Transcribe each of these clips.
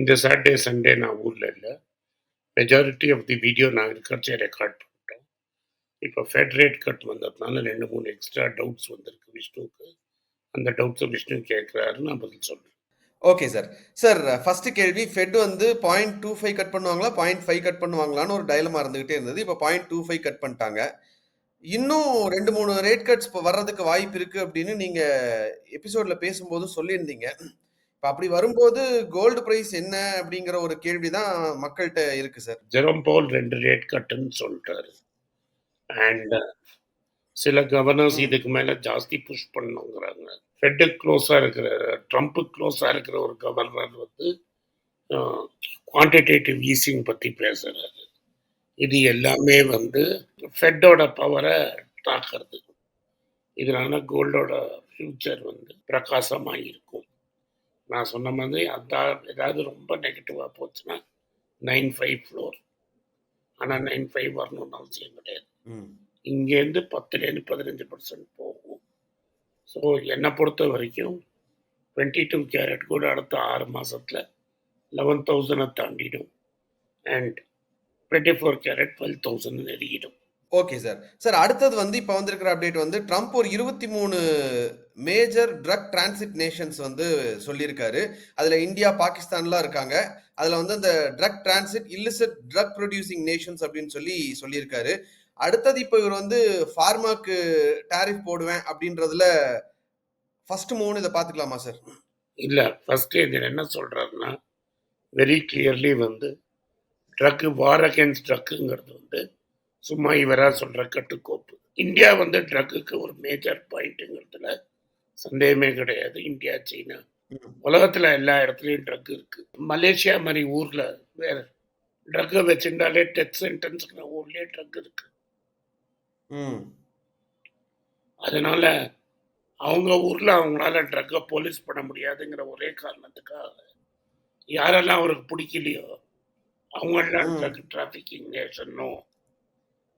இந்த Saturday Sunday நான் ஊரில் இல்லை. மெஜாரிட்டி ஆஃப் தி வீடியோ நான் இருக்கிறச்சே ரெக்கார்ட் பண்ணிட்டோம். இப்போ ஃபெட் ரேட் கட் வந்ததுனால ரெண்டு மூணு எக்ஸ்ட்ரா டவுட்ஸ் வந்திருக்கு விஷ்ணுவுக்கு. அந்த டவுட்ஸை விஷ்ணு கேட்குறாரு நான் பதில் சொல்கிறேன் ஓகே சார் சார் ஃபர்ஸ்ட் கேள்வி ஃபெட் வந்து பாயிண்ட் டூ ஃபைவ் கட் பண்ணுவாங்களா? பாயிண்ட் ஃபைவ் கட் பண்ணுவாங்களான்னு ஒரு டைலமா இருந்துகிட்டே இருந்தது. இப்போ பாயிண்ட் டூ ஃபைவ் கட் பண்ணிட்டாங்க. இன்னும் ரெண்டு மூணு ரேட் கட்ஸ் இப்போ வர்றதுக்கு வாய்ப்பு இருக்கு அப்படின்னு நீங்க எபிசோட்ல பேசும்போது சொல்லியிருந்தீங்க. இப்ப அப்படி வரும்போது கோல்டு பிரைஸ் என்ன அப்படிங்கிற ஒரு கேள்வி தான் மக்கள்கிட்ட இருக்கு சார் ஜெரம் போல் ரெண்டு ரேட் கட்டுன்னு சொல்லிட்டாரு அண்ட் uh, சில கவர்னர்ஸ் இதுக்கு மேலே ஜாஸ்தி புஷ் பண்ணுங்கிறாங்க. ஃபெட்டு க்ளோஸாக இருக்கிற ட்ரம்ப் க்ளோஸாக இருக்கிற ஒரு கவர்னர் வந்து குவான்டிடேட்டிவ் ஈஸிங் பற்றி பேசுகிறாரு இது எல்லாமே வந்து ஃபெட்டோட பவரை தாக்குறது. இதனால கோல்டோட ஃப்யூச்சர் வந்து பிரகாசமாக இருக்கும் நான் சொன்ன மாதிரி அதான் ஏதாவது ரொம்ப நெகட்டிவாக போச்சுன்னா நைன் ஃபைவ் ஃப்ளோர் ஆனால் நைன் ஃபைவ் வரணும்னு அவசியம் கிடையாது. இங்கேருந்து பத்துலேருந்து பதினஞ்சு பர்சன்ட் போகும். ஸோ என்னை பொறுத்த வரைக்கும் டுவெண்ட்டி டூ கேரட் கூட அடுத்த ஆறு மாதத்தில் லெவன் தௌசண்டை தாண்டிடும். And twenty four carat twelve thousand நெருங்கிடும். Okay sir sir அடுத்தது வந்து இப்போ வந்திருக்கிற அப்டேட் வந்து ட்ரம்ப் ஒரு இருபத்தி மூணு மேஜர் ட்ரக் டிரான்சிட் நேஷன்ஸ் வந்து சொல்லியிருக்காரு. அதில் இந்தியா பாகிஸ்தான்லாம் இருக்காங்க. அதில் வந்து அந்த drug transit illicit drug producing nations அப்படின்னு சொல்லி சொல்லியிருக்காரு. அடுத்தது இப்போ இவர் வந்து ஃபார்மாக்கு டேரிஃப் போடுவேன் அப்படின்றதுல ஃபர்ஸ்ட் மூணு இதை பார்த்துக்கலாமா சார் இல்லை ஃபஸ்ட்டு இதில் என்ன சொல்கிறாருன்னா வெரி கிளியர்லி வந்து ட்ரக்கு வார் அகேன்ஸ்ட் ட்ரக்குங்கிறது வந்து சும்மா இவராக சொல்கிற கட்டுக்கோப்பு. இந்தியா வந்து ட்ரக்குக்கு ஒரு மேஜர் பாயிண்ட்டுங்கிறதுல சந்தேகமே கிடையாது. இந்தியா சீனா. உலகத்தில் எல்லா இடத்துலையும் ட்ரக் இருக்குது மலேசியா மாதிரி ஊரில் வேறு ட்ரக்கை வச்சுட்டாலே டெத் சென்டென்ஸுங்கிற ஊர்லேயே ட்ரக் இருக்குது ம். அதனால அவங்க ஊரில் அவங்களால ட்ரக்கை போலீஸ் பண்ண முடியாதுங்கிற ஒரே காரணத்துக்காக யாரெல்லாம் அவருக்கு பிடிக்கலையோ அவங்கெல்லாம் ம். ட்ரக் டிராஃபிக்கிங் நேஷனோ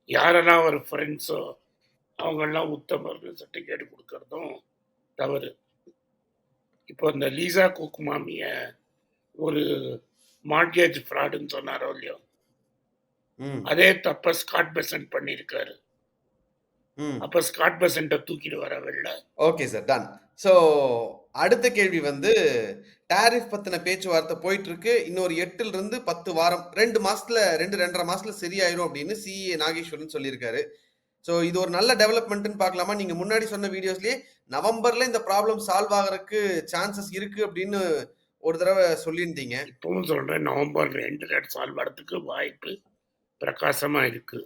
யாரெல்லாம் அவர் ஃப்ரெண்ட்ஸோ அவங்கெல்லாம் உத்தமர்னு சர்டிஃபிகேட் கொடுக்கறதும் தவறு. இப்போ இந்த லீசா குக் மாமிய ஒரு மார்கேஜ் ஃப்ராடுன்னு சொன்னாரோ இல்லையோ? அதே தப்ப ஸ்காட் பெசன்ட் பண்ணியிருக்காரு. அப்போ ஸ்காட் பெசண்ட்டை தூக்கிட்டு வர வெளில. ஓகே சார் டன் ஸோ அடுத்த கேள்வி வந்து டாரிஃப் பத்தின பேச்சுவார்த்தை போயிட்டு இருக்கு இன்னொரு எட்டுல இருந்து பத்து வாரம் ரெண்டு மாசத்துல ரெண்டு ரெண்டரை மாசத்துல சரியாயிரும் அப்படின்னு சிஏ நாகேஸ்வரன் சொல்லியிருக்காரு. ஸோ இது ஒரு நல்ல டெவலப்மெண்ட்னு பார்க்கலாமா? நீங்க முன்னாடி சொன்ன வீடியோஸ்லயே நவம்பர்ல இந்த ப்ராப்ளம் சால்வ் ஆகிறதுக்கு சான்சஸ் இருக்கு அப்படின்னு ஒரு தடவை சொல்லியிருந்தீங்க. இப்பவும் சொல்கிறேன் நவம்பர் ரெண்டு சால்வ் ஆகிறதுக்கு வாய்ப்பு பிரகாசமாக இருக்கு.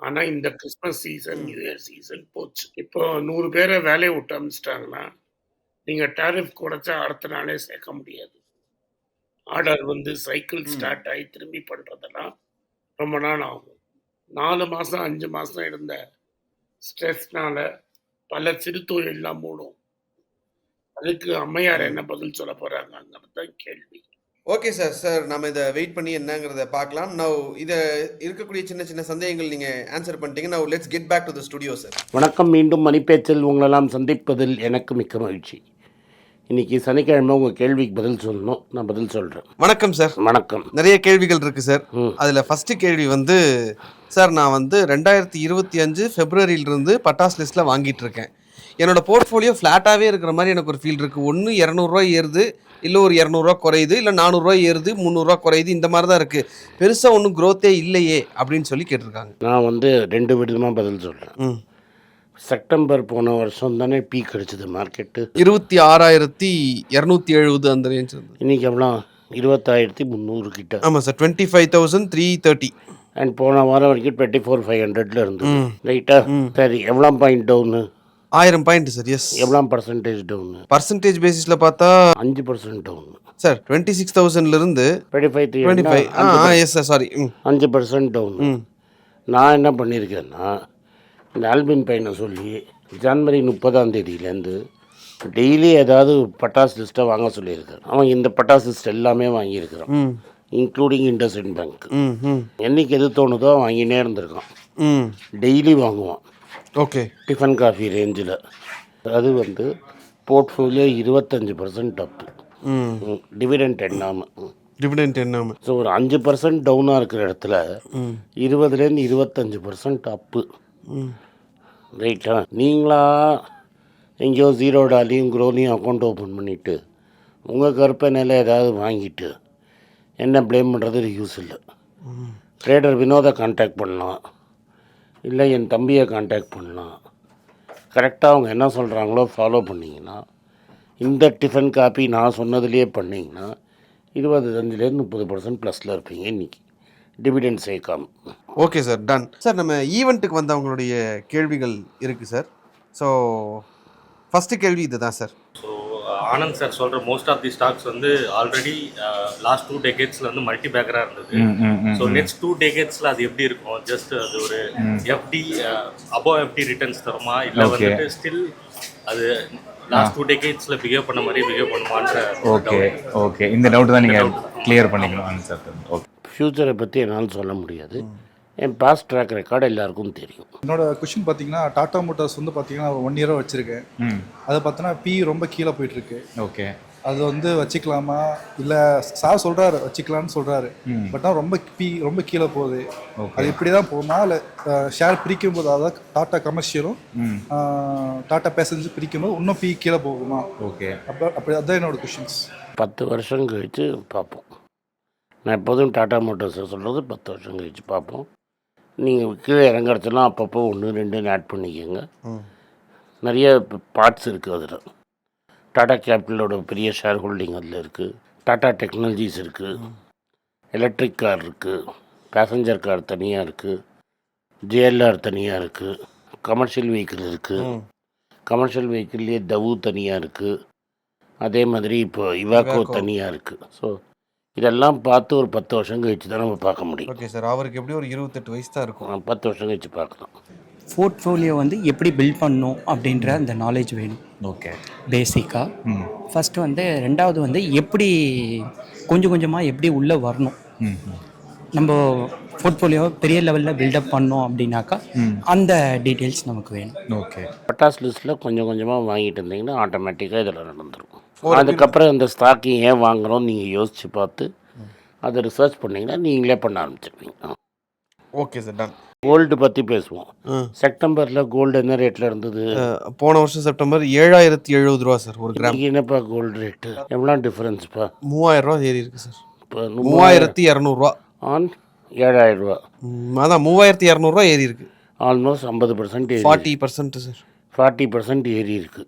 ஆனால் இந்த Christmas season. New year season போச்சு. இப்போ நூறு பேரை வேலையை விட்டு அமிச்சிட்டாங்கன்னா நீங்கள் டாரிஃப் குறைச்சா அடுத்த நாளே சேர்க்க முடியாது. ஆர்டர் வந்து சைக்கிள். ஸ்டார்ட் ஆகி திரும்பி பண்ணுறதெல்லாம் ரொம்ப நாள் ஆகும். நாலு மாதம் அஞ்சு மாதம் இருந்த ஸ்ட்ரெஸ்னால பல சிறு தொழிலெலாம் மூடும். அதுக்கு அம்மையார். என்ன பதில் சொல்ல போகிறாங்கங்கிறது தான் கேள்வி. ஓகே சார் சார் நம்ம இதை வெயிட் பண்ணி என்னங்கிறத பார்க்கலாம். நவ் இதை இருக்கக்கூடிய சின்ன சின்ன சந்தேகங்கள் நீங்க ஆன்சர் பண்ணிட்டீங்க. Now let's get back to the studio sir வணக்கம். மீண்டும் மணிப்பேச்சில் உங்களெல்லாம் சந்திப்பதில் எனக்கு மிக்க மகிழ்ச்சி. இன்னைக்கு சனிக்கிழமை உங்கள் கேள்விக்கு பதில் சொல்லணும். நான் பதில் சொல்கிறேன் வணக்கம் சார். வணக்கம். நிறைய கேள்விகள் இருக்கு சார். அதில் ஃபர்ஸ்ட் கேள்வி வந்து சார் நான் வந்து ரெண்டாயிரத்தி இருபத்தி அஞ்சு ஃபெப்ரவரியிலிருந்து பட்டாஸ் லிஸ்ட்டில் வாங்கிட்டு இருக்கேன். என்னோட போர்ட்ஃபோலியோ ஃப்ளாட்டாகவே இருக்கிற மாதிரி எனக்கு ஒரு ஃபீல் இருக்குது ஒன்று இரநூறுவா ஏறுது இல்லை ஒரு இரநூறுவா குறையுது இல்லை நானூறுரூவா ஏறுது முந்நூறுரூவா குறையுது இந்த மாதிரி தான் இருக்குது பெருசாக ஒன்றும் க்ரோத்தே இல்லையே அப்படின்னு சொல்லி கேட்டிருக்காங்க. நான் வந்து ரெண்டு விதமாக பதில் சொல்கிறேன் செப்டம்பர் போன வருஷம் தானே பீக் அடிச்சது மார்க்கெட்டு இருபத்தி ஆறாயிரத்தி இரநூத்தி எழுபது அந்த ரேஞ்ச் இன்னைக்கு எவ்வளோ? இருபத்தாயிரத்தி முந்நூறு கிட்ட. ஆமாம் sir twenty five thousand three thirty and போன வாரம் வரைக்கும் டுவெண்ட்டி ஃபோர் ஃபைவ் ஹண்ட்ரட்ல இருந்தது. ம். ரைட்டா. சரி எவ்வளோ பாயிண்ட் டவுனு ஆயிரம் பாயிண்ட் சார் எஸ் எவ்வளோ பர்சன்டேஜ் டவுனு பர்சன்டேஜ் பேசிஸில் பார்த்தா அஞ்சு percent down sir twenty six தௌசண்ட்லேருந்து twenty five twenty five ah yes sir sorry அஞ்சு பர்சன்ட் டவுன் நான் என்ன பண்ணியிருக்கேன்னா இந்த ஆல்பின் பையனை சொல்லி ஜனவரி முப்பதாம் தேதியிலேருந்து டெய்லி ஏதாவது பட்டாஸ் லிஸ்ட்டை வாங்க சொல்லியிருக்கான் அவன் இந்த பட்டாஸ் லிஸ்ட் எல்லாமே வாங்கியிருக்கிறான். Including IndusInd bank. என்னைக்கு எது தோணுதோ வாங்கினே இருந்திருக்கான். டெய்லி வாங்குவான். ஓகே. டிஃபன் காஃபி ரேஞ்சில். அது வந்து போர்ட்ஃபோலியோ இருபத்தஞ்சி பர்சன்ட் அப்பு ம். டிவிடெண்ட் எண்ணாமல் டிவிடெண்ட் என்ன ஸோ ஒரு அஞ்சு பர்சன்ட் டவுனாக இருக்கிற இடத்துல இருபதுலேருந்து இருபத்தஞ்சு பர்சன்ட் அப்பு. ரைட்டா நீங்களா? எங்கேயோ ஜீரோ டாலையும் குரோலையும் அக்கௌண்ட் ஓப்பன் பண்ணிவிட்டு உங்கள் கருப்பனையில் ஏதாவது வாங்கிட்டு என்ன ப்ளேம் பண்ணுறது யூஸ் இல்லை. ட்ரேடர் வினோதை காண்டாக்ட் பண்ணலாம். இல்லை என் தம்பியை காண்டாக்ட் பண்ணலாம். கரெக்டாக அவங்க என்ன சொல்கிறாங்களோ ஃபாலோ பண்ணிங்கன்னா இந்த டிஃபன் காப்பி நான் சொன்னதுலேயே பண்ணிங்கன்னா இருபத்தஞ்சிலேருந்து முப்பது பர்சன்ட் ப்ளஸில் இருப்பீங்க இன்றைக்கி டிவிடெண்ட் சேர்க்காம ஓகே சார் டன் சார் நம்ம ஈவெண்ட்டுக்கு வந்தவங்களுடைய கேள்விகள் இருக்குது சார் ஸோ ஃபஸ்ட்டு கேள்வி இதுதான் சார் ஸோ ஆனந்த் சார் சொல்கிற மோஸ்ட் ஆஃப் தி ஸ்டாக்ஸ் வந்து ஆல்ரெடி லாஸ்ட் டூ டெகேட்ஸில் வந்து மல்டி பேக்கராக இருந்தது ஸோ நெக்ஸ்ட் டூ டெகேட்ஸில் அது எப்படி இருக்கும்? ஜஸ்ட் அது ஒரு எஃப்டி அபோவ் எஃப்டி ரிட்டர்ன்ஸ் தருமா? இல்லை. வந்துட்டு ஸ்டில் அது லாஸ்ட் டூ டெகேட்ஸில் பிஹேவ் பண்ண மாதிரி பிஹேவ் பண்ணுமான்ற ஓகே ஓகே இந்த டவுட் தான் நீங்கள் கிளியர் பண்ணிக்கணும் ஆன்சர் ஓகே ஃப்யூச்சரை பற்றி என்னால் சொல்ல முடியாது. என் பாஸ்ட் ட்ராக் ரெக்கார்டு எல்லாருக்கும் தெரியும். என்னோட கொஷின் பார்த்தீங்கன்னா டாடா மோட்டார்ஸ் வந்து பார்த்தீங்கன்னா ஒன் இயராக வச்சுருக்கேன். ம். அதை பார்த்தோன்னா பி ரொம்ப கீழே போயிட்டுருக்கு. ஓகே. அது வந்து வச்சுக்கலாமா? இல்லை சார் சொல்கிறாரு வச்சுக்கலாம்னு சொல்கிறாரு ம். பட் ஆனால் ரொம்ப பி ரொம்ப கீழே போகுது. அது இப்படி தான் போகுமா இல்லை ஷேர் பிரிக்கும் போது அதாவது டாட்டா கமர்ஷியலும் டாட்டா பேசஞ்சர் பிரிக்கும் போது இன்னும் பி கீழே போகுமா? ஓகே. அப்போ அப்படி அதுதான் என்னோட கொஷின்ஸ் பத்து வருஷம் கழித்து பார்ப்போம். நான் எப்போதும் டாடா மோட்டார்ஸை சொல்கிறது பத்து வருஷம் கழித்து பார்ப்போம். நீங்கள் கீழே இறங்குறதுலாம் அப்பப்போ ஒன்று ரெண்டுன்னு ஆட் பண்ணிக்கோங்க. நிறைய பார்ட்ஸ் இருக்குது அதில். டாடா கேபிட்டலோட பெரிய ஷேர் ஹோல்டிங் அதில் இருக்குது டாடா டெக்னாலஜிஸ் இருக்குது எலக்ட்ரிக் கார் இருக்குது பேசஞ்சர் கார் தனியாக இருக்குது ஜேஎல்ஆர் தனியாக இருக்குது கமர்ஷியல் வெஹிக்கிள் இருக்குது கமர்ஷியல் வெஹிக்கிள்லேயே தவு தனியாக இருக்குது அதே மாதிரி இப்போ இவாக்கோ. தனியாக இருக்குது ஸோ இதெல்லாம் பார்த்து ஒரு பத்து வருஷம் கழிச்சு தான் நம்ம பார்க்க முடியும். ஓகே சார் அவருக்கு எப்படி ஒரு இருபத்தெட்டு வயசு தான் இருக்கும்? பத்து வருஷம் கழிச்சு பார்க்கலாம். போர்ட்ஃபோலியோ வந்து எப்படி பில்ட் பண்ணணும் அப்படின்ற அந்த நாலேஜ் வேணும். ஓகே. பேசிக்காக ம். ஃபஸ்ட்டு வந்து ரெண்டாவது வந்து எப்படி கொஞ்சம் கொஞ்சமாக எப்படி உள்ளே வரணும். நம்ம போர்ட்ஃபோலியோ பெரிய லெவலில் பில்டப் பண்ணோம் அப்படின்னாக்கா. அந்த டீட்டெயில்ஸ் நமக்கு வேணும். ஓகே. பட்டாஸ் லிஸ்ட்டில் கொஞ்சம் கொஞ்சமாக வாங்கிட்டு இருந்தீங்கன்னா ஆட்டோமேட்டிக்காக இதில் நடந்துரும். அதுக்கப்புறம் இந்த ஸ்டாக்கு ஏன் வாங்குறோம் நீங்கள் யோசித்து பார்த்து அதை ரிசர்ச் பண்ணிங்கன்னா நீங்களே பண்ண ஆரம்பிச்சிருப்பீங்க ஓகே சார் டன் கோல்டு பற்றி பேசுவோம். செப்டம்பரில் கோல்டு என்ன ரேட்டில் இருந்தது? போன வருஷம் செப்டம்பர் ஏழாயிரத்தி எழுபது ரூபா சார் ஒரு கிராம் என்னப்பா கோல்டு ரேட்டு எவ்வளோ டிஃப்ரென்ஸ்ப்பா மூவாயிரம் ரூபா ஏறி இருக்கு சார் இப்போ மூவாயிரத்தி இரநூறுவா ஆன் ஏழாயிரம் ரூபா. அதான் மூவாயிரத்தி இரநூறுவா ஏறி இருக்கு. ஆல்மோஸ்ட் ஐம்பது percent forty percent sir forty percent ஏறி இருக்கு.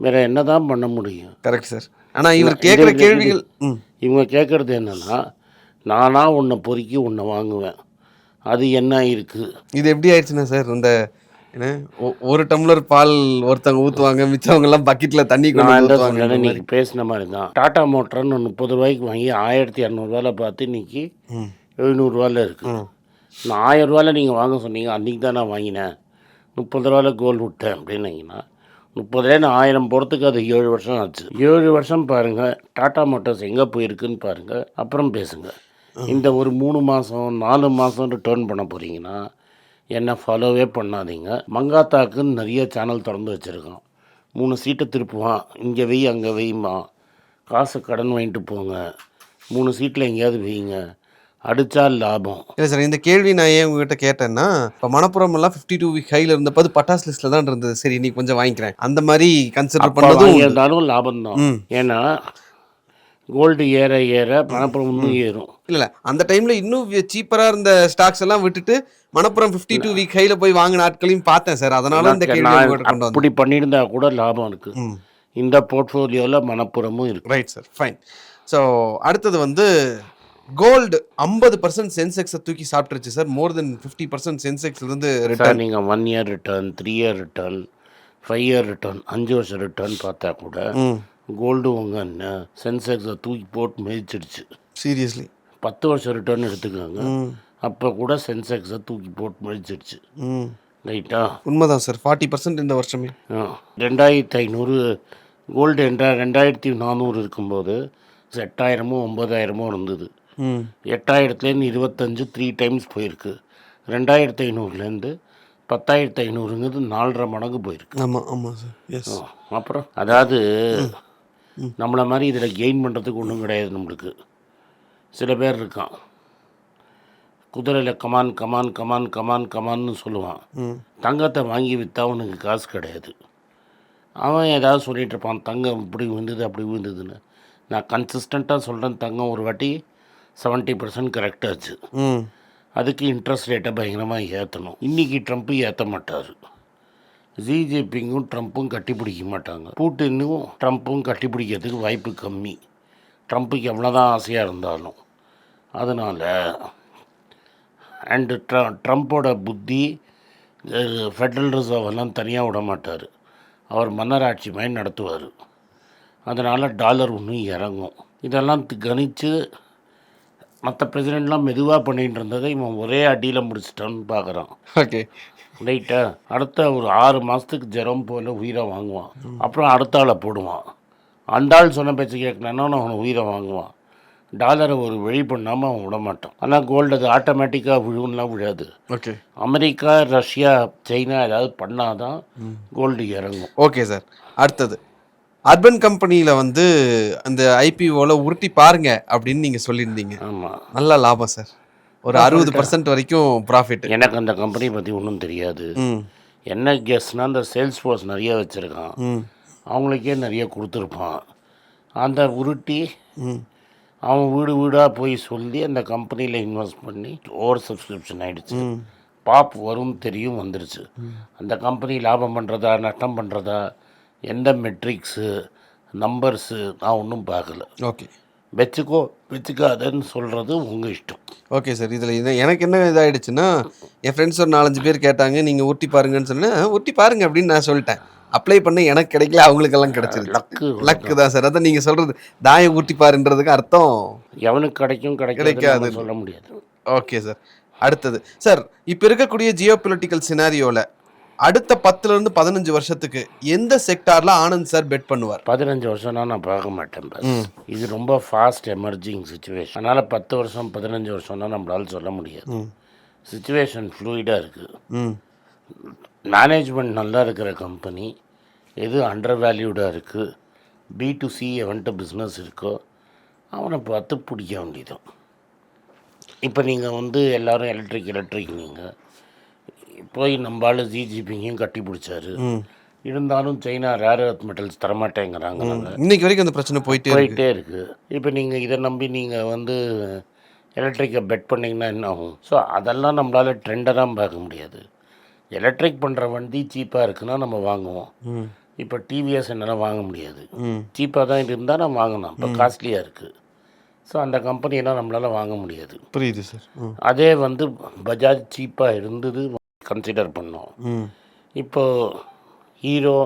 வேற என்ன தான் பண்ண முடியும்? கரெக்ட் சார் ஆனால் இவர் கேட்குற கேள்விகள் இவங்க கேட்குறது என்னன்னா நானாக உன்னை பொறுக்கி உன்னை வாங்குவேன். அது என்ன இருக்குது இது எப்படி ஆயிடுச்சுன்னா சார் இந்த ஒரு டம்ளர் பால் ஒருத்தவங்க ஊற்றுவாங்க மிச்சவங்க எல்லாம் பக்கெட்ல தண்ணி கொண்டு இன்னைக்கு பேசின மாதிரி தான் டாட்டா மோட்டர்னு முப்பது ரூபாய்க்கு வாங்கி ஆயிரத்தி இரநூறுவால பார்த்து இன்னைக்கு ம். எழுநூறுவால இருக்குது நான் ஆயிரம் ரூபாயில் நீங்கள் வாங்க சொன்னீங்க அன்றைக்கி தான் நான் வாங்கினேன். முப்பது ரூபாயில் கோல் விட்டேன் அப்படின்னீங்கன்னா முப்பதுலேருந்து ஆயிரம் போகிறதுக்கு அது ஏழு வருஷம் ஆச்சு. ஏழு வருஷம் பாருங்கள் டாட்டா மோட்டார்ஸ் எங்கே போயிருக்குன்னு பாருங்கள் அப்புறம் பேசுங்க. இந்த ஒரு மூணு மாதம் நாலு மாதம் ரிட்டர்ன் பண்ண போகிறீங்கன்னா என்னை ஃபாலோவே பண்ணாதீங்க. மங்காத்தாக்குன்னு நிறைய சேனல் திறந்து வச்சுருக்கான் மூணு சீட்டை திருப்புவான் இங்கே வெய் அங்கே வெய்யுமா காசு கடன் வாங்கிட்டு போங்க. மூணு சீட்டில் எங்கேயாவது வைங்க அடித்தா லாபம். இல்லை சார் இந்த கேள்வி நான் ஏன் உங்ககிட்ட கேட்டேன்னா இப்போ மணப்புரம் எல்லாம் ஃபிஃப்டி டூ வீக் ஹைல இருந்தப்போ அது பட்டாஸ் லிஸ்ட்ல தான் இருந்தது. சரி நீ கொஞ்சம் வாங்கிக்கிறேன். அந்த மாதிரி கன்சிடர் பண்ணதும். வாங்கியிருந்தாலும் லாபம் தான். ஏன்னா கோல்டு ஏற ஏற பணப்புறம் இன்னும் ஏறும். இல்ல அந்த டைம்ல இன்னும் சீப்பரா இருந்த ஸ்டாக்ஸ் எல்லாம் விட்டுட்டு மணப்புரம் ஃபிஃப்டி டூ வீக் ஹைல போய் வாங்கின ஆட்களையும் பார்த்தேன் சார். அதனால இந்த கேள்வி அப்படி பண்ணியிருந்தா கூட லாபம் இருக்கு. இந்த போர்ட்ஃபோலியோவில் மணப்புறமும் இருக்கு. ரைட் சார் ஃபைன் ஸோ அடுத்தது வந்து கோல்டு ஐம்பது பர்சன்ட் சென்செக்ஸை தூக்கி சாப்பிட்டுருச்சு sir more then fifty percent சென்செக்ஸ்ல இருந்து சார் ரிட்டர்ன் நீங்கள் one year return three year return five year return அஞ்சு வருஷம் ரிட்டர்ன் பார்த்தா கூட கோல்டு உங்க சென்செக்ஸை தூக்கி போட்டு மிதிச்சிடுச்சு சீரியஸ்லி பத்து வருஷம் ரிட்டர்ன் எடுத்துக்கோங்க. அப்போ கூட சென்செக்ஸை தூக்கி போட்டு மிதிச்சிடுச்சு ரைட்டா உண்மைதான் சார் ஃபார்ட்டி பர்சன்ட் இந்த வருஷமே. ரெண்டாயிரத்தி ஐநூறு கோல்டு ரெண்டா ரெண்டாயிரத்தி நானூறு இருக்கும்போது எட்டாயிரமோ ஒம்பதாயிரமோ இருந்தது. எட்டாயிரத்துலேருந்து இருபத்தஞ்சு த்ரீ டைம்ஸ் போயிருக்கு. ரெண்டாயிரத்தி ஐநூறுலேருந்து பத்தாயிரத்து ஐநூறுங்கிறது நாலரை மடங்கு போயிருக்கு. ஆமா ஆமா சார் எஸ் அப்புறம் அதாவது நம்மளை மாதிரி இதில் கெயின் பண்ணுறதுக்கு ஒன்றும் கிடையாது நம்மளுக்கு. சில பேர் இருக்கான். குதிரையில் come on come on come on come on கமான்னு சொல்லுவான். தங்கத்தை வாங்கி விற்றா அவனுக்கு காசு கிடையாது. அவன் ஏதாவது சொல்லிட்டு இருப்பான் தங்கம் இப்படி விழுந்தது அப்படி விழுந்ததுன்னு. நான் கன்சிஸ்டண்ட்டாக சொல்கிறேன் தங்கம் ஒரு வாட்டி செவன்ட்டி பர்சன்ட் கரெக்டாச்சு அதுக்கு இன்ட்ரெஸ்ட் ரேட்டை பயங்கரமாக ஏற்றணும் இன்றைக்கி ட்ரம்ப்பு ஏற்ற மாட்டார். ஜிஜேபிங்கும் ட்ரம்ப்பும் கட்டி பிடிக்க மாட்டாங்க. பூட்டினும் ட்ரம்ப்பும் கட்டி பிடிக்கிறதுக்கு வாய்ப்பு கம்மி. ட்ரம்ப்புக்கு எவ்வளோதான் ஆசையாக இருந்தாலும். அதனால் அண்டு ட்ர ட்ரம்ப்போட புத்தி ஃபெட்ரல் ரிசர்வ் எல்லாம் தனியாக விட மாட்டார். அவர் மன்னராட்சி மாதிரி நடத்துவார். அதனால் டாலர் இன்னும் இறங்கும். இதெல்லாம் தி- கணிச்சு மற்ற பிரசிடெண்ட்லாம் மெதுவாக பண்ணிட்டு இருந்ததை இவன் ஒரே அடியில் முடிச்சிட்டான்னு பார்க்குறான் ஓகே ரைட்டா அடுத்த ஒரு ஆறு மாதத்துக்கு ஜெரம் போல் உயிரை வாங்குவான். அப்புறம் அடுத்த ஆளை போடுவான். அந்த ஆள் சொன்ன பேச்சு கேட்கலன்னா அவனை உயிரை வாங்குவான். டாலரை ஒரு வழி பண்ணாமல் அவன் விட மாட்டான். ஆனால் கோல்டு அது ஆட்டோமேட்டிக்காக விழுவுலாம் விழாது. ஓகே அமெரிக்கா ரஷ்யா சைனா ஏதாவது பண்ணாதான் கோல்டு இறங்கும். ஓகே சார் அடுத்தது. அர்பன் கம்பெனியில் வந்து அந்த ஐபிஓவில் உருட்டி பாருங்க அப்படின்னு நீங்கள் சொல்லியிருந்தீங்க. ஆமாம் நல்ல லாபம் சார். ஒரு அறுபது பர்சன்ட் வரைக்கும் ப்ராஃபிட் எனக்கு அந்த கம்பெனி பற்றி ஒன்றும் தெரியாது. என்ன கெஸ்ட்னா அந்த சேல்ஸ் ஃபோர்ஸ் நிறைய வச்சுருக்கான். அவங்களுக்கே நிறைய கொடுத்துருப்பான். அந்த உருட்டி அவன் வீடு வீடாக போய் சொல்லி அந்த கம்பெனியில் இன்வெஸ்ட் பண்ணி ஓவர் சப்ஸ்கிரிப்ஷன் ஆகிடுச்சு பாப் வரும் தெரியும் வந்துருச்சு. அந்த கம்பெனி லாபம் பண்ணுறதா நஷ்டம் பண்ணுறதா எந்த மெட்ரிக்ஸு நம்பர்ஸு நான் ஒன்றும் பார்க்கல. ஓகே வச்சுக்கோ வச்சுக்காதன்னு சொல்கிறது உங்கள் இஷ்டம். ஓகே சார் இதில் இது எனக்கு என்ன இதாயிடுச்சுன்னா என் ஃப்ரெண்ட்ஸ் ஒரு நாலஞ்சு பேர் கேட்டாங்க நீங்கள் ஊட்டி பாருங்கன்னு சொன்னேன் ஊட்டி பாருங்க அப்படின்னு நான் சொல்லிட்டேன். அப்ளை பண்ண எனக்கு கிடைக்கல அவங்களுக்கெல்லாம் கிடைச்சிருக்கு லக்கு லக்கு தான் சார் அதான் நீங்கள் சொல்கிறது தாயம் ஊட்டி பாருன்றதுக்கு அர்த்தம்? எவனுக்கு கிடைக்கும். கிடைக்காது சொல்ல முடியாது. ஓகே சார் அடுத்தது. சார் இப்போ இருக்கக்கூடிய ஜியோ பொலிட்டிக்கல் சினாரியோவில் அடுத்த பத்துலேருந்து பதினஞ்சு வருஷத்துக்கு எந்த செக்டாரில் ஆனந்த் சார் பெட் பண்ணுவார்? பதினஞ்சு வருஷம்னா நான் பார்க்க மாட்டேன் இது ரொம்ப ஃபாஸ்ட் எமர்ஜிங் சுச்சுவேஷன் அதனால் பத்து வருஷம் பதினஞ்சு வருஷம்னா நம்மளால சொல்ல முடியாது. சுச்சுவேஷன் ஃப்ளூயிடாக இருக்குது மேனேஜ்மெண்ட் நல்லா இருக்கிற கம்பெனி எது அண்டர் வேல்யூடாக இருக்குது பி டு சி எவன்ட்டு பிஸ்னஸ் இருக்கோ அவனை பார்த்து பிடிக்க வேண்டியதான் இப்போ நீங்கள் வந்து எல்லாரும் எலக்ட்ரிக் எலக்ட்ரிக் நீங்கள் போய் நம்ம ஆளு ஜிஜிபிங்கையும் கட்டி பிடிச்சாரு. இருந்தாலும் சைனா ரேர் எர்த் மெட்டல்ஸ் தரமாட்டேங்கிறாங்க. இன்னைக்கு வரைக்கும் அந்த பிரச்சனை போயிட்டே போயிட்டே இருக்குது இப்போ நீங்கள் இதை நம்பி நீங்கள் வந்து எலக்ட்ரிக்கை பெட் பண்ணிங்கன்னா என்ன ஆகும்? ஸோ அதெல்லாம் நம்மளால் ட்ரெண்டை தான் பார்க்க முடியாது. எலக்ட்ரிக் பண்ணுற வண்டி சீப்பாக இருக்குன்னா நம்ம வாங்குவோம். இப்போ டிவிஎஸ் என்னால் வாங்க முடியாது. சீப்பாக தான் இருந்தால் நான் வாங்கலாம். இப்போ காஸ்ட்லியாக இருக்குது ஸோ அந்த கம்பெனியெல்லாம் நம்மளால் வாங்க முடியாது. புரியுது சார் அதே வந்து பஜாஜ் சீப்பாக இருந்தது கன்சிடர் பண்ணோம். ம். இப்போ ஹீரோ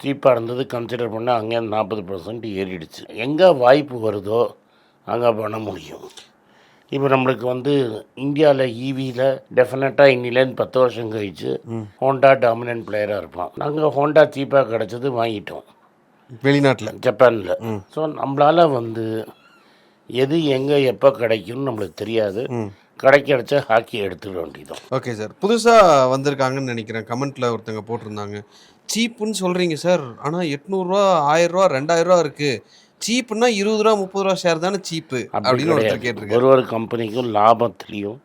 சீப்பாக இருந்தது கன்சிடர் பண்ணால் அங்கே நாற்பது பர்சன்ட் ஏறிடுச்சு. எங்கே வாய்ப்பு வருதோ அங்கே பண்ண முடியும். இப்போ நம்மளுக்கு வந்து இந்தியாவில் ஈவியில் டெஃபினட்டாக இன்னிலேருந்து பத்து வருஷம் கழிச்சு ஹோண்டா டாமினன்ட் பிளேயராக இருப்பான். நாங்கள் ஹோண்டா சீப்பாக கிடச்சது வாங்கிட்டோம். வெளிநாட்டில். ஜப்பானில். ஸோ நம்மளால் வந்து எது எங்கே எப்போ கிடைக்கும்னு நம்மளுக்கு தெரியாது. கிடைக்கிறச்ச ஹாக்கி எடுத்துட வேண்டியதும் ஓகே சார் புதுசாக வந்திருக்காங்கன்னு நினைக்கிறேன். கமெண்ட்டில் ஒருத்தங்க போட்டிருந்தாங்க. சீப்புன்னு சொல்கிறீங்க சார் ஆனால் எட்நூறுரூவா ஆயிரரூவா ரெண்டாயிரரூவா இருக்குது சீப்புன்னா இருபது ரூபா முப்பது ரூபா ஷேர் தானே சீப்பு? அப்படி அப்படின்னு ஒருத்தர். கேட்டிருக்காரு. ஒரு ஒரு கம்பெனிக்கும் லாபத்துலேயும்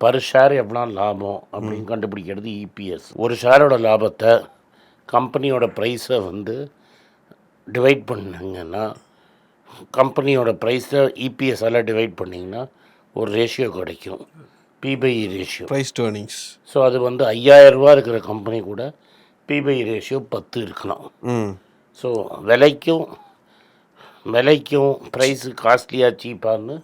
பர் ஷேர் எவ்வளோ லாபம் அப்படின்னு கண்டுபிடிக்கிறது இபிஎஸ் ஒரு ஷேரோட லாபத்தை கம்பெனியோட ப்ரைஸை வந்து டிவைட் பண்ணுங்கன்னா கம்பெனியோட ப்ரைஸை இபிஎஸ்ஸால் டிவைட் பண்ணிங்கன்னா ஒரு ரேஷியோ கிடைக்கும். P by ratio price to earnings. So அது வந்து 5000 ரூபா இருக்கிற கம்பெனி கூட பி பை ரேஷியோ பத்து இருக்கலாம். ம். ஸோ விலைக்கும் விலைக்கும் ப்ரைஸு காஸ்ட்லியாக சீப்பான்னு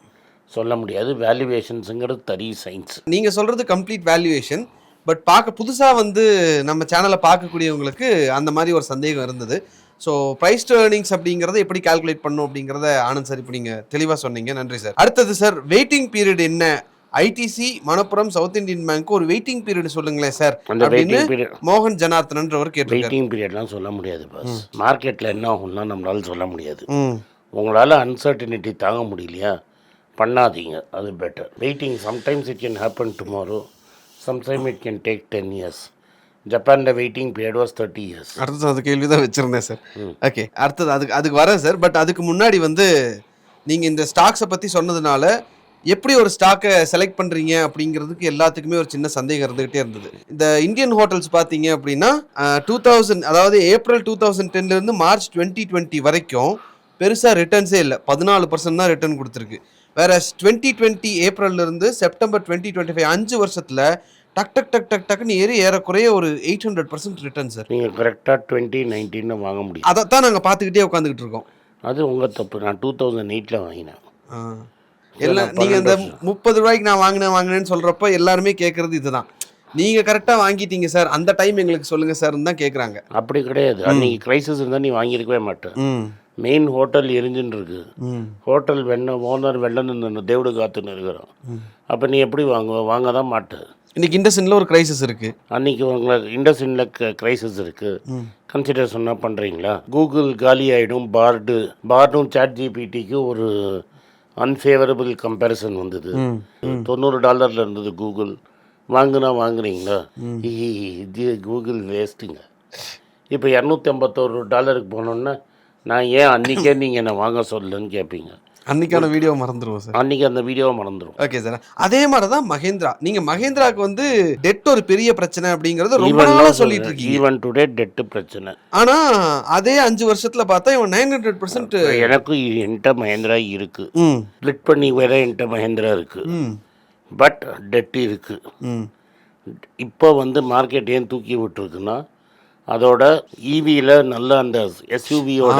சொல்ல முடியாது. வேல்யூவேஷன்ஸுங்கிறது தனி சயின்ஸ் நீங்கள் சொல்கிறது கம்ப்ளீட் வேல்யூவேஷன் பட் பார்க்க புதுசாக வந்து நம்ம சேனலை பார்க்கக்கூடியவங்களுக்கு அந்த மாதிரி ஒரு சந்தேகம் இருந்தது. ஸோ ப்ரைஸ் டு earnings அப்படிங்கிறத எப்படி கால்குலேட் பண்ணும் அப்படிங்கிறத ஆனந்த் சார் இப்போ நீங்கள் தெளிவாக சொன்னீங்க. நன்றி சார் அடுத்தது சார் வெயிட்டிங் பீரியட் என்ன? ITC Manappuram South Indian bank ஒரு வெயிட்டிங் பீரியட் சொல்லுங்களேன் சார் அப்படின்னு மோகன் ஜனார்த்தனன்றவர் கேட்டிருக்காரு. வெயிட்டிங் பீரியட்லாம் சொல்ல முடியாது பாஸ் மார்க்கெட்டில் என்ன ஆகும்னா நம்மளால சொல்ல முடியாது. உங்களால் அன்சர்டினிட்டி தாங்க முடியலையா? பண்ணாதீங்க. அது better waiting sometimes it can happen tomorrow sometime it can take ten years ஜப்பானில் waiting period was thirty years அடுத்தது அந்த கேள்வி தான் வச்சுருந்தேன் சார் ஓகே அடுத்தது அதுக்கு அதுக்கு வரேன் சார் பட் அதுக்கு முன்னாடி வந்து நீங்க இந்த ஸ்டாக்ஸை பத்தி சொன்னதுனால எப்படி ஒரு ஸ்டாக்கை செலக்ட் பண்றீங்க அப்படிங்கிறதுக்கு எல்லாத்துக்குமே ஒரு சின்ன சந்தேகம் இருந்துகிட்டே இருந்தது. இந்த இந்தியன் ஹோட்டல்ஸ் பார்த்தீங்க அப்படின்னா டூ தௌசண்ட் அதாவது ஏப்ரல் டூ தௌசண்ட் டென்லேருந்து மார்ச் டுவெண்ட்டி டுவெண்ட்டி வரைக்கும் பெருசாக ரிட்டர்ன்ஸே இல்லை. பதினாலு பர்சன்ட் தான் ரிட்டர்ன் கொடுத்துருக்கு. வேற டுவெண்ட்டி டுவெண்ட்டி ஏப்ரல்லேருந்து செப்டம்பர் டுவெண்ட்டி டுவெண்ட்டி ஃபைவ் அஞ்சு வருஷத்தில் டக் டக் டக் டக் டக்குன்னு ஏறி ஏறக்குறைய ஒரு eight hundred percent return sir நீங்கள் கரெக்டாக டுவெண்ட்டி நைன்டீன்னு வாங்க முடியும். அதைத்தான் நாங்கள் பார்த்துக்கிட்டே உட்காந்துக்கிட்டு இருக்கோம். அது உங்கள் தப்பு. நான் டூ தௌசண்ட் எயிட்டில் வாங்கினேன். எல்லாம் நான் நீங்க இந்த பன்னெண்டு முப்பது ரூபாய்க்கு நான் வாங்கினேன் வாங்கினேன்னு சொல்றப்ப எல்லாருமே கேட்கறது இதுதான். நீங்க கரெக்டா வாங்கிட்டீங்க சார் அந்த டைம் எங்களுக்கு சொல்லுங்க சார்னு தான் கேக்குறாங்க. அப்படி கிடையாது. அன்னைக்கு கிரைசிஸ் இருந்தால் நீ வாங்கியிருக்கவே மாட்டேன் மெயின் ஹோட்டல் எரிஞ்சுன்னு இருக்கு ஹோட்டல் வெண்ண ஓனர் வெள்ளன்னு தேவடு காத்துன்னு இருக்கிறோம். அப்போ நீ எப்படி வாங்குவ? வாங்க தான் மாட்டேன் இன்னைக்கு இண்டஸ்ட்ரியில் ஒரு கிரைசிஸ் இருக்கு. அன்னைக்கு உங்களுக்கு இண்டஸ்ட்ரியில் கிரைசிஸ் இருக்குது. கன்சிடர் சொன்னால் பண்ணுறீங்களா கூகுள் காலி ஆகிடும் பார்டு பார்டும் சாட் ஜிபிடிக்கு ஒரு அன்ஃபேவரபிள் கம்பேரிசன் வந்தது. தொண்ணூறு டாலரில் இருந்தது கூகுள் வாங்குனா வாங்குறீங்களா? இது கூகுள் வேஸ்ட்டுங்க இப்போ இரநூத்தி ஐம்பத்தோரு டாலருக்கு போனோன்னா நான் ஏன் அன்றைக்கே நீங்கள் என்னை வாங்க சொல்லுன்னு கேட்பீங்க அன்னைக்கான வீடியோ மறந்துருவோம் சார். அன்றைக்கி அந்த வீடியோவை மறந்துடும் ஓகே சார். அதே மாதிரி தான் மகேந்திரா. நீங்க மகேந்திராக்கு வந்து டெட் ஒரு பெரிய பிரச்சனை அப்படிங்கறத ரொம்ப நாளா சொல்லிட்டு இருக்கீங்க. ஈவன் டுடே டெட்டு பிரச்சனை. ஆனா அதே அஞ்சு வருஷத்துல பார்த்தா இவன் நைன் ஹண்ட்ரட் பர்சன்ட் எனக்கும் என்கிட்ட மஹேந்திரா இருக்குது ம். ஸ்ப்ளிட் பண்ணி வேற என்கிட்ட மஹேந்திரா இருக்குது ம். பட் டெட் இருக்குது ம். இப்போ வந்து மார்க்கெட் ஏன் தூக்கி விட்டுருக்குன்னா அதோட ஈவியில் நல்ல அந்த எஸ்யூவியோட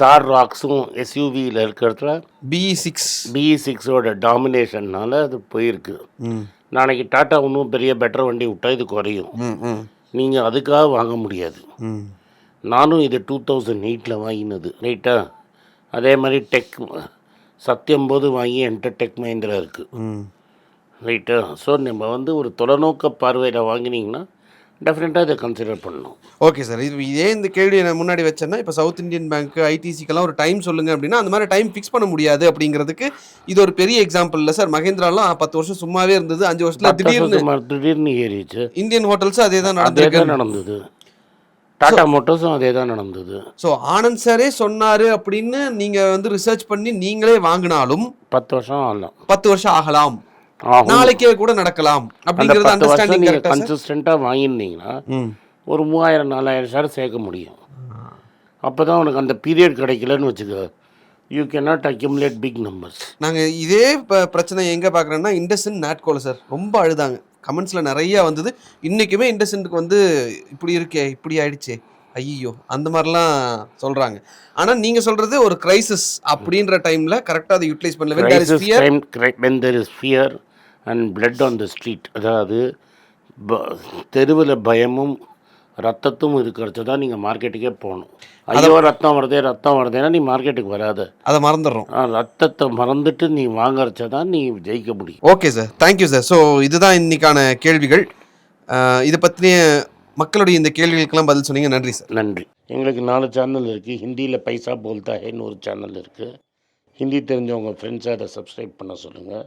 தார் ராக்ஸும் எஸ்யூவியில் இருக்கிறதுல பிஇ சிக்ஸ் பிஇ சிக்ஸோட டாமினேஷன்னால அது போயிருக்கு. நாளைக்கு டாட்டா இன்னும் பெரிய பெட்டர் வண்டி விட்டா இது குறையும். நீங்கள் அதுக்காக வாங்க முடியாது. நானும் இது டூ தௌசண்ட் எயிட்டில் வாங்கினது. ரைட்டா அதே மாதிரி டெக் சத்தியம் போது வாங்கி என்கிட்ட டெக் மஹிந்திரா இருக்குது ம். ரைட்டா ஸோ நம்ம வந்து ஒரு தொலைநோக்க பார்வையில் வாங்கினீங்கன்னா டெஃபினட்டாக இதை கன்சிடர் பண்ணணும். ஓகே சார் இது இதே இந்த கேள்வி நான் முன்னாடி வச்சேன்னா இப்போ சவுத் இந்தியன் பேங்க் ஐடிசிக்கெல்லாம் ஒரு டைம் சொல்லுங்க அப்படின்னா அந்த மாதிரி டைம் ஃபிக்ஸ் பண்ண முடியாது அப்படிங்கிறதுக்கு இது ஒரு பெரிய எக்ஸாம்பிள் இல்லை சார் மகேந்திராலாம் பத்து வருஷம் சும்மாவே இருந்தது அஞ்சு வருஷத்துல திடீர்னு திடீர்னு ஏறிச்சு இந்தியன் ஹோட்டல்ஸ் அதே தான் தான் நடந்தது. டாடா மோட்டர்ஸும் அதே தான் நடந்தது. ஸோ ஆனந்த் சாரே சொன்னாரு அப்படின்னு நீங்க வந்து ரிசர்ச் பண்ணி நீங்களே வாங்கினாலும் பத்து வருஷம் ஆகலாம். பத்து வருஷம் ஆகலாம். நாளைக்கே கூட நடக்கலாம் அப்படிங்கறது அண்டர்ஸ்டாண்டிங் நீங்கள் கரெக்டா சார் கன்சிஸ்டண்ட்டாக வாங்கியிருந்தீங்கன்னா ம். ஒரு மூவாயிரம் நாலாயிரம் ஷேர் சேர்க்க முடியும். அப்போ தான் உனக்கு அந்த பீரியட் கிடைக்கலன்னு வச்சுக்க. You cannot accumulate big numbers நாங்க இதே ப- பிரச்சனை எங்க பாக்குறோம்னா இண்டஸ்இன் நாட்கோல சார் ரொம்ப அழுதாங்க. கமெண்ட்ஸ்ல நிறைய வந்தது. இன்னைக்குமே இண்டஸ்இன்க்கு வந்து இப்படி இருக்கே இப்படி ஆயிடுச்சே. ஐயோ அந்த மாதிரிலாம் சொல்றாங்க. ஆனா நீங்க சொல்றது ஒரு கிரைசிஸ் அப்படின்ற டைம்ல கரெக்டா அதை யூட்டிலைஸ் பண்ணல. And blood on the street. அதாவது தெருவில் பயமும் ரத்தத்தும் இருக்கிறது தான் நீங்கள் மார்க்கெட்டுக்கே போகணும். ஐயோ ரத்தம் வருதே ரத்தம் வருதேன்னா நீ மார்க்கெட்டுக்கு வராத. அதை மறந்துடுறோம். ரத்தத்தை மறந்துட்டு நீ வாங்கறச்ச தான் நீ ஜெயிக்க முடியும். Okay sir thank you sir so இதுதான் இன்னைக்கான கேள்விகள். இதை பற்றின மக்களுடைய இந்த கேள்விகளுக்கெல்லாம் பதில் சொன்னீங்க. நன்றி சார் நன்றி. எங்களுக்கு நாலு சேனல் இருக்குது ஹிந்தியில் பைசா போல்தா ஹேன்னு ஒரு சேனல் இருக்குது ஹிந்தி தெரிஞ்சவங்க ஃப்ரெண்ட்ஸை அதை சப்ஸ்கிரைப் பண்ண சொல்லுங்கள்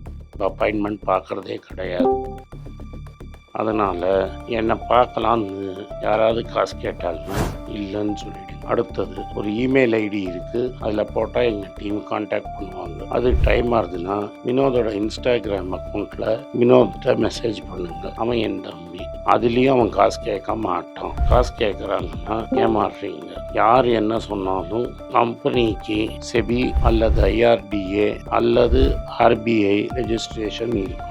அப்பாயின்மெண்ட் பார்க்குறதே கிடையாது. அதனால் என்னை பார்க்கலான்னு யாராவது காசு கேட்டாங்கன்னா இல்லைன்னு சொல்லிடு. அடுத்தது ஒரு இமெயில் ஐடி இருக்குது அதில் போட்டால் எங்கள் டீம் காண்டாக்ட் பண்ணுவாங்க. அது டைம் ஆகுதுன்னா வினோதோட இன்ஸ்டாகிராம் அக்கௌண்ட்டில் வினோத்கிட்ட மெசேஜ் பண்ணுங்க. அவன் என் தம்பி. அதுலேயும் அவன் காசு கேட்க மாட்டான். காசு கேட்குறாங்கன்னா ஏமாறுறீங்க. யார் என்ன சொன்னாலும் கம்பெனிக்கு செபி அல்லது ஐஆர்டிஏ அல்லது ஆர்பிஐ ரெஜிஸ்ட்ரேஷன் இருக்கும்.